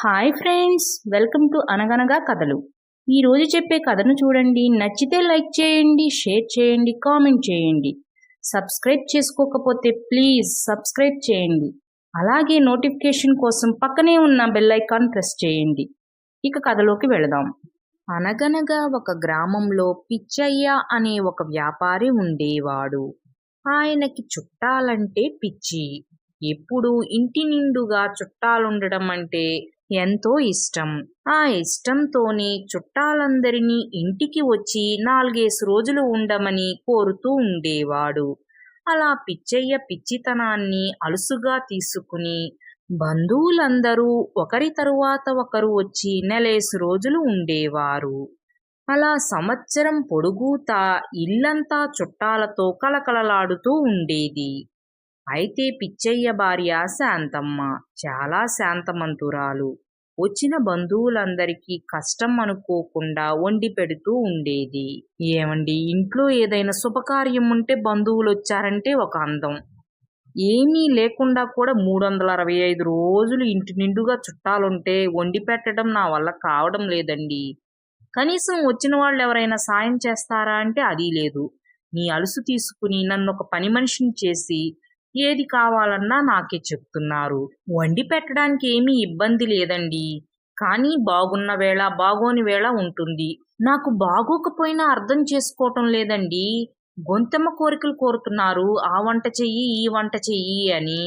Hi friends welcome to అనగనగా కథలు ఈరోజు చెప్పే కథను చూడండి. నచ్చితే లైక్ చేయండి షేర్ చేయండి కామెంట్ చేయండి. సబ్స్క్రైబ్ చేసుకోకపోతే ప్లీజ్ సబ్స్క్రైబ్ చేయండి. అలాగే నోటిఫికేషన్ కోసం పక్కనే ఉన్న బెల్ ఐకాన్ ప్రెస్ చేయండి. ఇక కథలోకి వెళదాం. అనగనగా ఒక గ్రామంలో పిచ్చయ్య అనే ఒక వ్యాపారి ఉండేవాడు. ఆయనకి చుట్టాలంటే పిచ్చి. ఎప్పుడు ఇంటి నిండుగా చుట్టాలుండడం అంటే ఎంతో ఇష్టం. ఆ ఇష్టంతోనే చుట్టాలందరినీ ఇంటికి వచ్చి నాలుగేసి రోజులు ఉండమని కోరుతూ ఉండేవాడు. అలా పిచ్చయ్య పిచ్చితనాన్ని అలుసుగా తీసుకుని బంధువులందరూ ఒకరి తరువాత ఒకరు వచ్చి నెలేసి రోజులు ఉండేవారు. అలా సంవత్సరం పొడుగుతా ఇల్లంతా చుట్టాలతో కలకలలాడుతూ ఉండేది. అయితే పిచ్చయ్య భార్య శాంతమ్మ. చాలా శాంతమంతురాలు. వచ్చిన బంధువులందరికీ కష్టం అనుకోకుండా వండి పెడుతూ ఉండేది. ఏమండి? ఇంట్లో ఏదైనా శుభకార్యం ఉంటే బంధువులు వచ్చారంటే ఒక అందం. ఏమీ లేకుండా కూడా మూడు వందల అరవై ఐదు రోజులు ఇంటి నిండుగా చుట్టాలుంటే వండి పెట్టడం నా వల్ల కావడం లేదండి. కనీసం వచ్చిన వాళ్ళు ఎవరైనా సాయం చేస్తారా అంటే అది లేదు. నీ అలుసు తీసుకుని నన్ను ఒక పని మనిషిని చేసి ఏది కావాలన్నా నాకే చెప్తున్నారు. వండి పెట్టడానికి ఏమీ ఇబ్బంది లేదండి. కానీ బాగున్న వేళ బాగోని వేళ ఉంటుంది. నాకు బాగోకపోయినా అర్థం చేసుకోవటం లేదండి. గొంతెమ్మ కోరికలు కోరుతున్నారు. ఆ వంట చెయ్యి ఈ వంట చెయ్యి అని.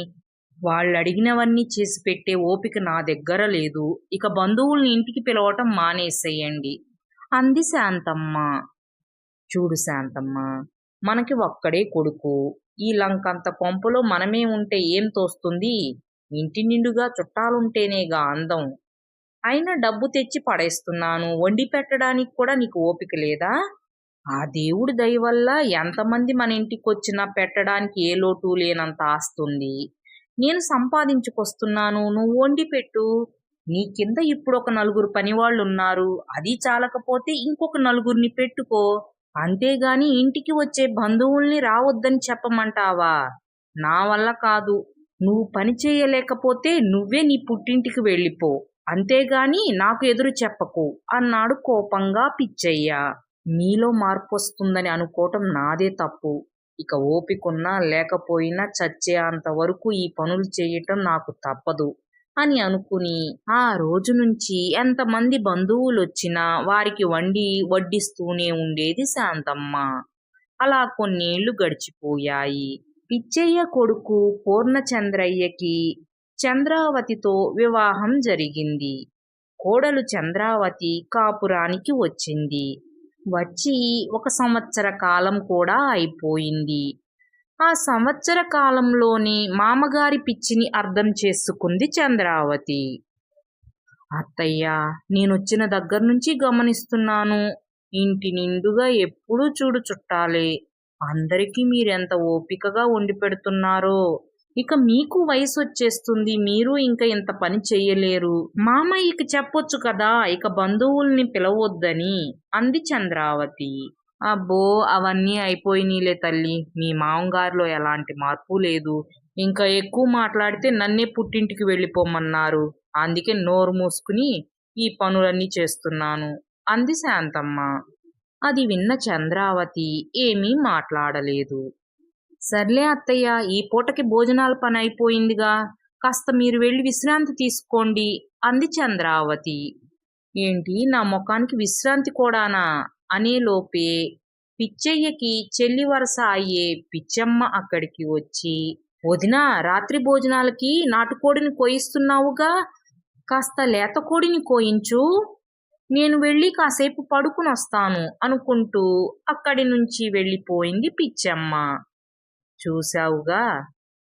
వాళ్ళు అడిగినవన్నీ చేసి పెట్టే ఓపిక నా దగ్గర లేదు. ఇక బంధువుల్ని ఇంటికి పిలవటం మానేసేయండి. అంది శాంతమ్మ. చూడు శాంతమ్మ మనకి ఒక్కడే కొడుకు. ఈ లంకంత కొంపలో మనమే ఉంటే ఏం తోస్తుంది? ఇంటి నిండుగా చుట్టాలుంటేనేగా అందం. అయినా డబ్బు తెచ్చి పడేస్తున్నాను వండి పెట్టడానికి కూడా నీకు ఓపిక లేదా? ఆ దేవుడి దయ వల్ల ఎంతమంది మన ఇంటికి వచ్చినా పెట్టడానికి ఏ లోటు లేనంత ఆస్తుంది. నేను సంపాదించుకొస్తున్నాను నువ్వు వండి పెట్టు. నీ కింద ఇప్పుడు ఒక నలుగురు పనివాళ్ళు ఉన్నారు అది చాలకపోతే ఇంకొక నలుగురిని పెట్టుకో. అంతేగాని ఇంటికి వచ్చే బంధువుల్ని రావద్దని చెప్పమంటావా? నా వల్ల కాదు. నువ్వు పని చేయలేకపోతే నువ్వే నీ పుట్టింటికి వెళ్ళిపో. అంతేగాని నాకు ఎదురు చెప్పకు అన్నాడు కోపంగా పిచ్చయ్య. నీలో మార్పు వస్తుందని అనుకోవటం నాదే తప్పు. ఇక ఓపికున్నా లేకపోయినా చచ్చే అంతవరకు ఈ పనులు చేయటం నాకు తప్పదు. అని అనుకుని ఆ రోజు నుంచి ఎంతమంది బంధువులు వచ్చినా వారికి వండి వడ్డిస్తూనే ఉండేది శాంతమ్మ. అలా కొన్నేళ్ళు గడిచిపోయాయి. పిచ్చయ్య కొడుకు పూర్ణచంద్రయ్యకి చంద్రావతితో వివాహం జరిగింది. కోడలు చంద్రావతి కాపురానికి వచ్చింది. వచ్చి ఒక సంవత్సర కాలం కూడా అయిపోయింది. ఆ సంవత్సర కాలంలోని మామగారి పిచ్చిని అర్థం చేసుకుంది చంద్రావతి. అత్తయ్య నేనొచ్చిన దగ్గర నుంచి గమనిస్తున్నాను. ఇంటి నిండుగా ఎప్పుడూ చూడు చుట్టాలే. అందరికీ మీరెంత ఓపికగా వండి పెడుతున్నారో. ఇక మీకు వయసు వచ్చేస్తుంది మీరు ఇంకా ఇంత పని చెయ్యలేరు. మామయ్యకి చెప్పొచ్చు కదా ఇక బంధువుల్ని పిలవద్దని అంది చంద్రావతి. అబ్బో అవన్నీ అయిపోయినాయిలే తల్లి. మీ మామగారిలో ఎలాంటి మార్పు లేదు. ఇంకా ఎక్కువ మాట్లాడితే నన్నే పుట్టింటికి వెళ్ళిపోమన్నారు. అందుకే నోరు మూసుకుని ఈ పనులన్నీ చేస్తున్నాను. అంది శాంతమ్మ. అది విన్న చంద్రావతి ఏమీ మాట్లాడలేదు. సర్లే అత్తయ్య ఈ పూటకి భోజనాల పని అయిపోయిందిగా. కాస్త మీరు వెళ్ళి విశ్రాంతి తీసుకోండి అంది చంద్రావతి. ఏంటి నా ముఖానికి విశ్రాంతి కూడానా? అనేలోపే పిచ్చయ్యకి చెల్లి వరస అయ్యే పిచ్చమ్మ అక్కడికి వచ్చి వదిన రాత్రి భోజనాలకి నాటుకోడిని కోయిస్తున్నావుగా? కాస్త లేత కోడిని కోయించు. నేను వెళ్ళి కాసేపు పడుకునొస్తాను అనుకుంటూ అక్కడి నుంచి వెళ్ళిపోయింది పిచ్చమ్మ. చూశావుగా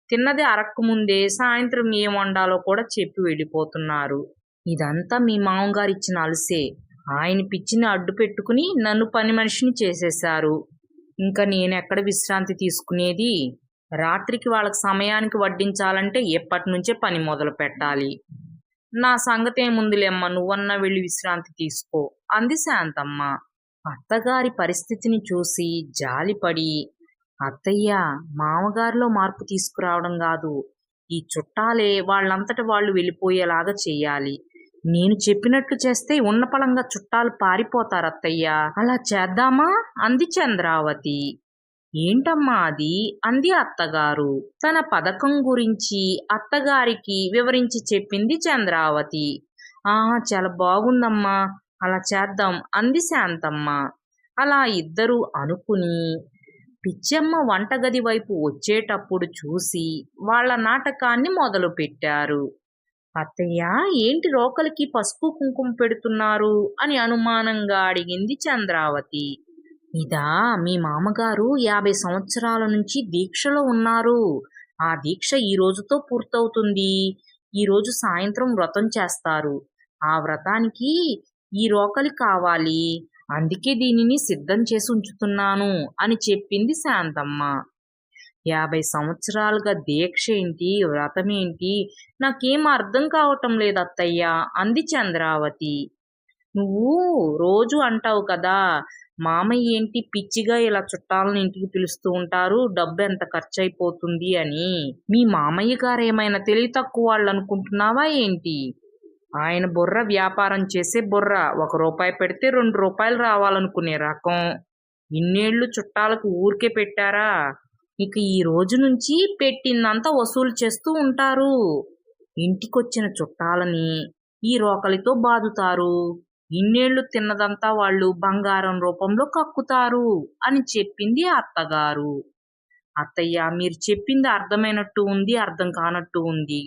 తిన్నది అరక్కుముందే సాయంత్రం ఏం వండాలో కూడా చెప్పి వెళ్ళిపోతున్నారు. ఇదంతా మీ మామగారిచ్చిన అలసే. ఆయన పిచ్చిని అడ్డు పెట్టుకుని నన్ను పని మనిషిని చేసేశారు. ఇంకా నేనెక్కడ విశ్రాంతి తీసుకునేది? రాత్రికి వాళ్ళకి సమయానికి వడ్డించాలంటే ఎప్పటి నుంచే పని మొదలు పెట్టాలి. నా సంగతి ఏముందిలేమ్మ నువ్వన్నా వెళ్ళి విశ్రాంతి తీసుకో అంది శాంతమ్మ. అత్తగారి పరిస్థితిని చూసి జాలిపడి అత్తయ్య మామగారిలో మార్పు తీసుకురావడం కాదు. ఈ చుట్టాలే వాళ్ళంతట వాళ్ళు వెళ్ళిపోయేలాగా చెయ్యాలి నేను చెప్పినట్లు చేస్తే ఉన్నపళంగా చుట్టాలు పారిపోతారు అత్తయ్య. అలా చేద్దామా? అంది చంద్రావతి. ఏంటమ్మా అది? అంది అత్తగారు. తన పథకం గురించి అత్తగారికి వివరించి చెప్పింది చంద్రావతి. ఆహా చాలా బాగుందమ్మా. అలా చేద్దాం అంది శాంతమ్మ. అలా ఇద్దరూ అనుకుని పిచ్చమ్మ వంటగది వైపు వచ్చేటప్పుడు చూసి వాళ్ళ నాటకాన్ని మొదలు పెట్టారు అత్తయ్య ఏంటి రోకలికి పసుపు కుంకుమ పెడుతున్నారు? అని అనుమానంగా అడిగింది చంద్రావతి. ఇదా మీ మామగారు యాభై సంవత్సరాల నుంచి దీక్షలో ఉన్నారు. ఆ దీక్ష ఈ రోజుతో పూర్తవుతుంది. ఈ రోజు సాయంత్రం వ్రతం చేస్తారు. ఆ వ్రతానికి ఈ రోకలి కావాలి. అందుకే దీనిని సిద్ధం చేసి ఉంచుతున్నాను అని చెప్పింది శాంతమ్మ. యాభై సంవత్సరాలుగా దీక్ష ఏంటి? వ్రతం ఏంటి? నాకేం అర్థం కావటం లేదు అత్తయ్య. అంది చంద్రావతి. నువ్వు రోజు అంటావు కదా మామయ్య ఏంటి పిచ్చిగా ఇలా చుట్టాలను ఇంటికి పిలుస్తూ ఉంటారు డబ్బు ఎంత ఖర్చు అయిపోతుంది అని. మీ మామయ్య గారు ఏమైనా తెలివి తక్కువ వాళ్ళు అనుకుంటున్నావా ఏంటి? ఆయన బుర్ర వ్యాపారం చేసే బుర్ర. ఒక రూపాయి పెడితే రెండు రూపాయలు రావాలనుకునే రకం. ఇన్నేళ్ళు చుట్టాలకు ఊరికే పెట్టారా? ఇక ఈ రోజు నుంచి పెట్టిందంతా వసూలు చేస్తూ ఉంటారు. ఇంటికొచ్చిన చుట్టాలని ఈ రోకలితో బాదుతారు. ఇన్నేళ్ళు తిన్నదంతా వాళ్ళు బంగారం రూపంలో కక్కుతారు అని చెప్పింది అత్తగారు. అత్తయ్య మీరు చెప్పింది అర్థమైనట్టు ఉంది అర్థం కానట్టు ఉంది.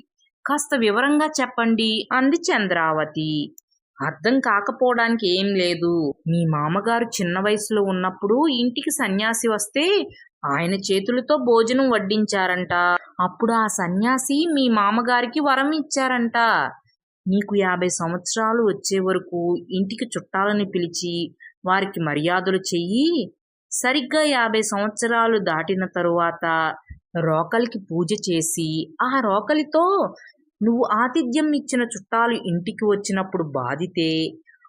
కాస్త వివరంగా చెప్పండి అంది చంద్రావతి. అర్థం కాకపోవడానికి ఏం లేదు. మీ మామగారు చిన్న వయసులో ఉన్నప్పుడు ఇంటికి సన్యాసి వస్తే ఆయన చేతులతో భోజనం వడ్డించారంట. అప్పుడు ఆ సన్యాసి మీ మామగారికి వరం ఇచ్చారంట. నీకు యాభై సంవత్సరాలు వచ్చే వరకు ఇంటికి చుట్టాలని పిలిచి వారికి మర్యాదలు చెయ్యి. సరిగ్గా యాభై సంవత్సరాలు దాటిన తరువాత రోకలికి పూజ చేసి ఆ రోకలితో నువ్వు ఆతిథ్యం ఇచ్చిన చుట్టాలు ఇంటికి వచ్చినప్పుడు బాధితే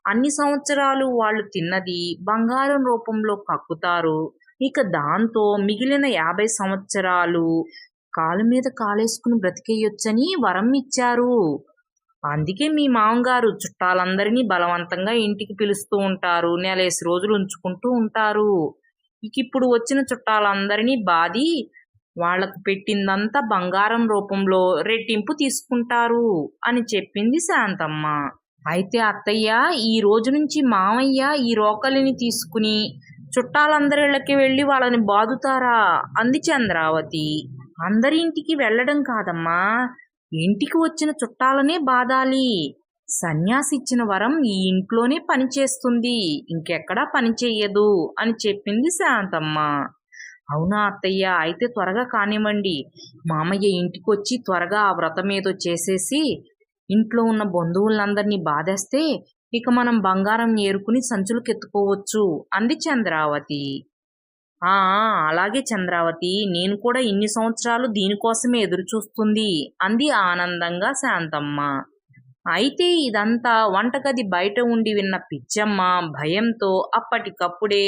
అన్ని సంవత్సరాలు వాళ్ళు తిన్నది బంగారం రూపంలో కక్కుతారు. ఇక దాంతో మిగిలిన యాభై సంవత్సరాలు కాలు మీద కాలేసుకుని బ్రతికేయొచ్చని వరం ఇచ్చారు. అందుకే మీ మామగారు చుట్టాలందరినీ బలవంతంగా ఇంటికి పిలుస్తూ ఉంటారు. నెలేసి రోజులు ఉంచుకుంటూ ఉంటారు. ఇక ఇప్పుడు వచ్చిన చుట్టాలందరినీ బాది వాళ్ళకు పెట్టిందంతా బంగారం రూపంలో రెట్టింపు తీసుకుంటారు అని చెప్పింది శాంతమ్మ. అయితే అత్తయ్య ఈ రోజు నుంచి మామయ్య ఈ రోకలిని తీసుకుని చుట్టాలందరిళ్ళకి వెళ్ళి వాళ్ళని బాదుతారా? అంది చంద్రావతి. అందరి ఇంటికి వెళ్ళడం కాదమ్మా. ఇంటికి వచ్చిన చుట్టాలనే బాదాలి సన్యాసి ఇచ్చిన వరం ఈ ఇంట్లోనే పనిచేస్తుంది ఇంకెక్కడా పని అని చెప్పింది శాంతమ్మ. అవునా అత్తయ్య అయితే త్వరగా కానివ్వండి. మామయ్య ఇంటికి వచ్చి త్వరగా ఆ వ్రతం ఏదో చేసేసి ఇంట్లో ఉన్న బంధువులందరినీ బాధేస్తే ఇక మనం బంగారం ఏరుకుని సంచులకు ఎత్తుకోవచ్చు అంది చంద్రావతి. ఆ అలాగే చంద్రావతి నేను కూడా ఇన్ని సంవత్సరాలు దీనికోసమే ఎదురుచూస్తుంది అంది ఆనందంగా శాంతమ్మ. అయితే ఇదంతా వంటగది బయట ఉండి విన్న పిచ్చమ్మ భయంతో అప్పటికప్పుడే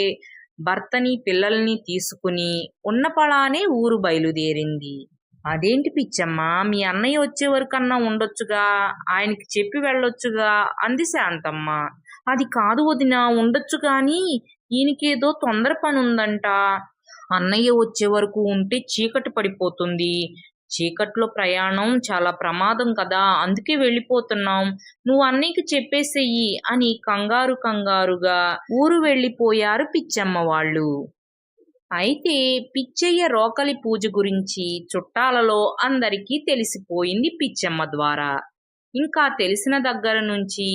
భర్తని పిల్లల్ని తీసుకుని ఉన్నపళానే ఊరు బయలుదేరింది. అదేంటి పిచ్చమ్మ? మీ అన్నయ్య వచ్చే వరకన్నా ఉండొచ్చుగా? ఆయనకి చెప్పి వెళ్ళొచ్చుగా? అంది శాంతమ్మ. అది కాదు వదిన ఉండొచ్చు గాని ఈయనకేదో తొందర పని ఉందంట అన్నయ్య వచ్చే వరకు ఉంటే చీకటి పడిపోతుంది. చీకట్లో ప్రయాణం చాలా ప్రమాదం కదా అందుకే వెళ్ళిపోతున్నాం. నువ్వు అన్నయ్యకి చెప్పేసేయి అని కంగారు కంగారుగా ఊరు వెళ్ళిపోయారు పిచ్చమ్మ వాళ్ళు. అయితే పిచ్చయ్య రోకలి పూజ గురించి చుట్టాలలో అందరికీ తెలిసిపోయింది పిచ్చమ్మ ద్వారా. ఇంకా తెలిసిన దగ్గర నుంచి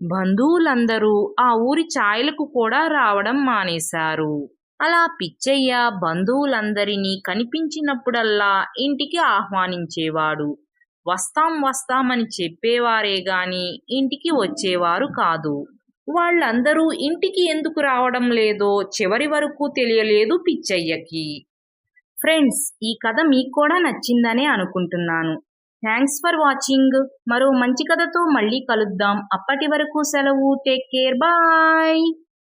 బంధువులందరూ ఆ ఊరి ఛాయలకు కూడా రావడం మానేశారు. అలా పిచ్చయ్య బంధువులందరినీ కనిపించినప్పుడల్లా ఇంటికి ఆహ్వానించేవాడు. వస్తాం వస్తామని చెప్పేవారే గాని ఇంటికి వచ్చేవారు కాదు. వాళ్ళందరూ ఇంటికి ఎందుకు రావడం లేదో చివరి వరకు తెలియలేదు పిచ్చయ్యకి. ఫ్రెండ్స్ ఈ కథ మీకు కూడా నచ్చిందనే అనుకుంటున్నాను. థ్యాంక్స్ ఫర్ వాచింగ్ మరో మంచి కథతో మళ్ళీ కలుద్దాం. అప్పటి వరకు సెలవు. Take care bye